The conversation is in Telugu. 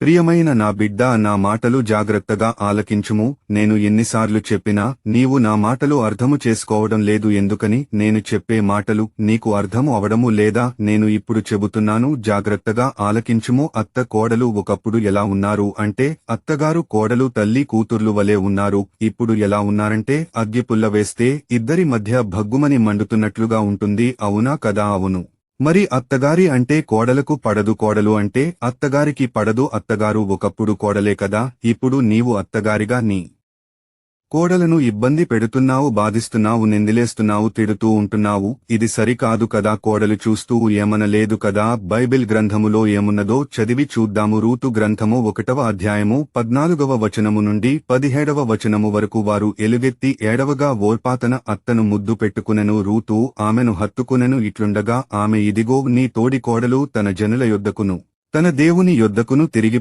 ప్రియమైన నా బిడ్డ నా మాటలు జాగ్రత్తగా ఆలకించుము. నేను ఎన్నిసార్లు చెప్పినా నీవు నా మాటలు అర్థము చేసుకోవడం లేదు ఎందుకని నేను చెప్పే మాటలు నీకు అర్థము అవడము లేదా? నేను ఇప్పుడు చెబుతున్నాను జాగ్రత్తగా ఆలకించుము. అత్త కోడలు ఒకప్పుడు ఎలా ఉన్నారు అంటే అత్తగారు కోడలు తల్లి కూతుర్లు వలె ఉన్నారు. ఇప్పుడు ఎలా ఉన్నారంటే అగ్గిపుల్ల వేస్తే ఇద్దరి మధ్య భగ్గుమని మండుతున్నట్లుగా ఉంటుంది. అవునా కదా అవును. మరి అత్తగారి అంటే కోడలకు పడదు కోడలు అంటే అత్తగారికి పడదు అత్తగారు ఒకప్పుడు కోడలే కదా ఇప్పుడు నీవు అత్తగారిగా నీ కోడలను ఇబ్బంది పెడుతున్నావు బాధిస్తున్నావు నిందిలేస్తున్నావు తిడుతూ ఉంటున్నావు ఇది సరికాదు కదా కోడలు చూస్తూ ఏమనలేదు కదా బైబిల్ గ్రంథములో ఏమున్నదో చదివి చూద్దాము. రూతు గ్రంథము ఒకటవ అధ్యాయము పద్నాలుగవ వచనము నుండి పదిహేడవ వచనము వరకు వారు ఎలుగెత్తి ఏడవగా ఓర్పాతన అత్తను ముద్దు పెట్టుకునెను. రూతు ఆమెను హత్తుకునెను. ఇట్లుండగా ఆమె ఇదిగో నీ తోడి కోడలు తన జనుల యొద్దకును తన దేవుని యొద్దకును తిరిగి